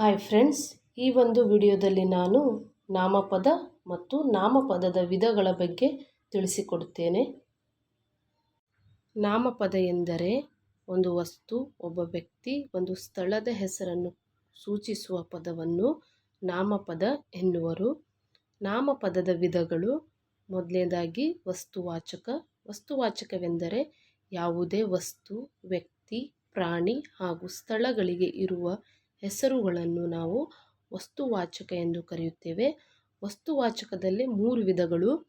Hi friends ಈ ಒಂದು ವಿಡಿಯೋದಲ್ಲಿ ನಾನು ನಾಮಪದ ಮತ್ತು ನಾಮಪದದ ವಿಧಗಳ ಬಗ್ಗೆ ತಿಳಿಸಿಕೊಡುತ್ತೇನೆ. ನಾಮಪದ ಎಂದರೆ ಒಂದು ವಸ್ತು, ಒಬ್ಬ ವ್ಯಕ್ತಿ ಒಂದು ಸ್ಥಳದ ಹೆಸರನ್ನು ಸೂಚಿಸುವ ಪದವನ್ನು ನಾಮಪದ ಎನ್ನುವರು. ನಾಮಪದದ ವಿಧಗಳು ಮೊದಲನೇದಾಗಿ ವಸ್ತುವಾಚಕ. ವಸ್ತುವಾಚಕವೆಂದರೆ ಯಾವುದೇ ವಸ್ತು, ವ್ಯಕ್ತಿ, ಪ್ರಾಣಿ ಹಾಗೂ ಸ್ಥಳಗಳಿಗೆ ಇರುವ ಹೆಸರುಗಳನ್ನು ನಾವು ವಸ್ತುವಾಚಕ ಎಂದು ಕರೆಯುತ್ತೇವೆ. ವಸ್ತುವಾಚಕದಲ್ಲಿ ಮೂರು ವಿಧಗಳು.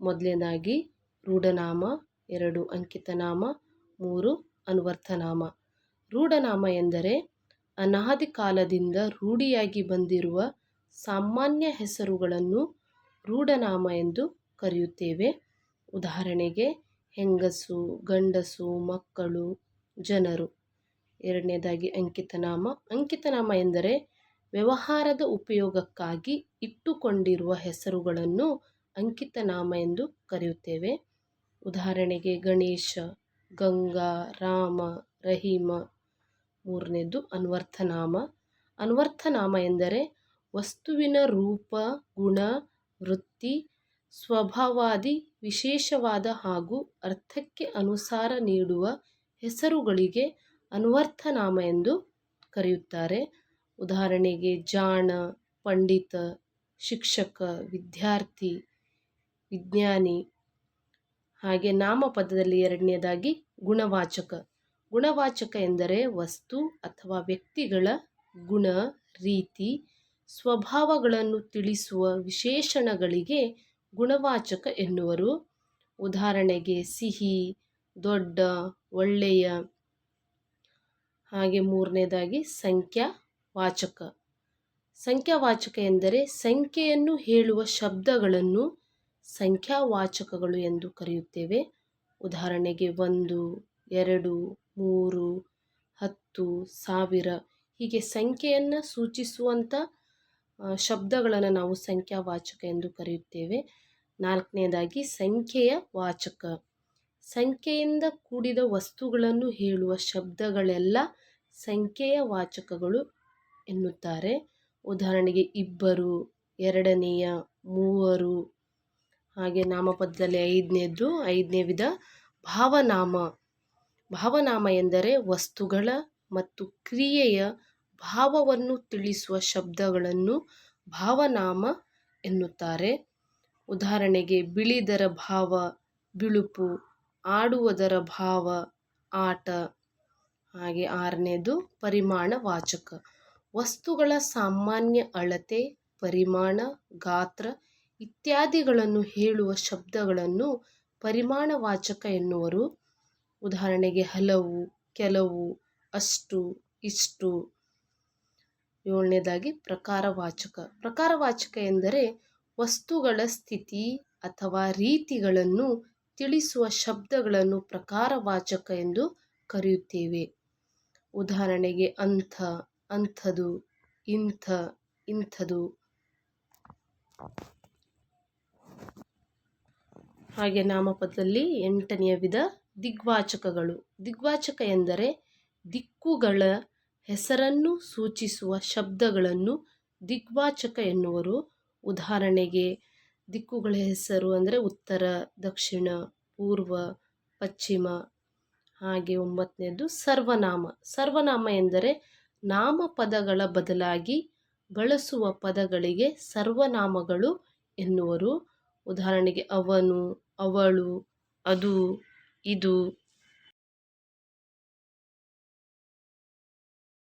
ಮೊದಲನೇದಾಗಿ ರೂಢನಾಮ, ಎರಡು ಅಂಕಿತನಾಮ, ಮೂರು ಅನ್ವರ್ಥನಾಮ ರೂಢನಾಮ ಎಂದರೆ ಅನಾದಿ ಕಾಲದಿಂದ ರೂಢಿಯಾಗಿ ಬಂದಿರುವ ಸಾಮಾನ್ಯ ಹೆಸರುಗಳನ್ನು ರೂಢನಾಮ ಎಂದು ಕರೆಯುತ್ತೇವೆ. ಉದಾಹರಣೆಗೆ, ಹೆಂಗಸು, ಗಂಡಸು, ಮಕ್ಕಳು, ಜನರು. ಎರಡನೇದಾಗಿ ಅಂಕಿತನಾಮ. ಅಂಕಿತನಾಮ ಎಂದರೆ ವ್ಯವಹಾರದ ಉಪಯೋಗಕ್ಕಾಗಿ ಇಟ್ಟುಕೊಂಡಿರುವ ಹೆಸರುಗಳನ್ನು ಅಂಕಿತನಾಮ ಎಂದು ಕರೆಯುತ್ತೇವೆ. ಉದಾಹರಣೆಗೆ ಗಣೇಶ, ಗಂಗಾ, ರಾಮ, ರಹೀಮ. ಮೂರನೇದು ಅನ್ವರ್ಥನಾಮ. ಅನ್ವರ್ಥನಾಮ ಎಂದರೆ ವಸ್ತುವಿನ ರೂಪ, ಗುಣ, ವೃತ್ತಿ, ಸ್ವಭಾವಾದಿ, ವಿಶೇಷವಾದ ಹಾಗೂ ಅರ್ಥಕ್ಕೆ ಅನುಸಾರ ನೀಡುವ ಹೆಸರುಗಳಿಗೆ ಅನ್ವರ್ಥನಾಮ ಎಂದು ಕರೆಯುತ್ತಾರೆ. ಉದಾಹರಣೆಗೆ, ಜಾಣ, ಪಂಡಿತ, ಶಿಕ್ಷಕ, ವಿದ್ಯಾರ್ಥಿ, ವಿಜ್ಞಾನಿ. ಹಾಗೆ ನಾಮಪದದಲ್ಲಿ ಎರಡನೇದಾಗಿ ಗುಣವಾಚಕ. ಗುಣವಾಚಕ ಎಂದರೆ ವಸ್ತು ಅಥವಾ ವ್ಯಕ್ತಿಗಳ ಗುಣ, ರೀತಿ, ಸ್ವಭಾವಗಳನ್ನು ತಿಳಿಸುವ ವಿಶೇಷಣಗಳಿಗೆ ಗುಣವಾಚಕ ಎನ್ನುವರು. ಉದಾಹರಣೆಗೆ, ಸಿಹಿ, ದೊಡ್ಡ, ಒಳ್ಳೆಯ ಹಾಗೆ ಮೂರನೇದಾಗಿ ಸಂಖ್ಯಾವಾಚಕ ಸಂಖ್ಯಾವಾಚಕ ಎಂದರೆ ಸಂಖ್ಯೆಯನ್ನು ಹೇಳುವ ಶಬ್ದಗಳನ್ನು ಸಂಖ್ಯಾವಾಚಕಗಳು ಎಂದು ಕರೆಯುತ್ತೇವೆ. ಉದಾಹರಣೆಗೆ ಒಂದು, ಎರಡು, ಮೂರು, ಹತ್ತು, ಸಾವಿರ ಹೀಗೆ ಸಂಖ್ಯೆಯನ್ನು ಸೂಚಿಸುವಂಥ ಶಬ್ದಗಳನ್ನು ನಾವು ಸಂಖ್ಯಾವಾಚಕ ಎಂದು ಕರೆಯುತ್ತೇವೆ. ನಾಲ್ಕನೇದಾಗಿ ಸಂಖ್ಯೆಯ ವಾಚಕ. ಸಂಖ್ಯೆಯಿಂದ ಕೂಡಿದ ವಸ್ತುಗಳನ್ನು ಹೇಳುವ ಶಬ್ದಗಳೆಲ್ಲ ಸಂಖ್ಯೆಯ ವಾಚಕಗಳು ಎನ್ನುತ್ತಾರೆ. ಉದಾಹರಣೆಗೆ ಇಬ್ಬರು, ಎರಡನೆಯ ಮೂವರು, ಹಾಗೆ ನಾಮಪದದಲ್ಲಿ ಐದನೇದು, ಐದನೇ ವಿಧ ಭಾವನಾಮ. ಭಾವನಾಮ ಎಂದರೆ ವಸ್ತುಗಳ ಮತ್ತು ಕ್ರಿಯೆಯ ಭಾವವನ್ನು ತಿಳಿಸುವ ಶಬ್ದಗಳನ್ನು ಭಾವನಾಮ ಎನ್ನುತ್ತಾರೆ. ಉದಾಹರಣೆಗೆ ಬಿಳಿದರ ಭಾವ, ಬಿಳುಪು, ಆಡುವುದರ ಭಾವ, ಆಟ. ಹಾಗೆ ಆರನೇದು ಪರಿಮಾಣ ವಾಚಕ ವಸ್ತುಗಳ ಸಾಮಾನ್ಯ ಅಳತೆ, ಪರಿಮಾಣ, ಗಾತ್ರ ಇತ್ಯಾದಿಗಳನ್ನು ಹೇಳುವ ಶಬ್ದಗಳನ್ನು ಪರಿಮಾಣವಾಚಕ ಎನ್ನುವರು. ಉದಾಹರಣೆಗೆ ಹಲವು, ಕೆಲವು, ಅಷ್ಟು, ಇಷ್ಟು. ಏಳನೇದಾಗಿ ಪ್ರಕಾರವಾಚಕ. ಪ್ರಕಾರವಾಚಕ ಎಂದರೆ ವಸ್ತುಗಳ ಸ್ಥಿತಿ ಅಥವಾ ರೀತಿಗಳನ್ನು ತಿಳಿಸುವ ಶಬ್ದಗಳನ್ನು ಪ್ರಕಾರವಾಚಕ ಎಂದು ಕರೆಯುತ್ತೇವೆ. ಉದಾಹರಣೆಗೆ ಅಂಥ, ಅಂಥದು, ಇಂಥ, ಇಂಥದು. ಹಾಗೆ ನಾಮಪದದಲ್ಲಿ ಎಂಟನೆಯ ವಿಧ ದಿಗ್ವಾಚಕಗಳು. ದಿಗ್ವಾಚಕ ಎಂದರೆ ದಿಕ್ಕುಗಳ ಹೆಸರನ್ನು ಸೂಚಿಸುವ ಶಬ್ದಗಳನ್ನು ದಿಗ್ವಾಚಕ ಎನ್ನುವರು. ಉದಾಹರಣೆಗೆ ದಿಕ್ಕುಗಳ ಹೆಸರು ಅಂದರೆ ಉತ್ತರ, ದಕ್ಷಿಣ, ಪೂರ್ವ, ಪಶ್ಚಿಮ ಹಾಗೆ ಒಂಬತ್ತನೇದು ಸರ್ವನಾಮ. ಸರ್ವನಾಮ ಎಂದರೆ ನಾಮಪದಗಳ ಬದಲಾಗಿ ಬಳಸುವ ಪದಗಳಿಗೆ ಸರ್ವನಾಮಗಳು ಎನ್ನುವರು. ಉದಾಹರಣೆಗೆ ಅವನು, ಅವಳು, ಅದು, ಇದು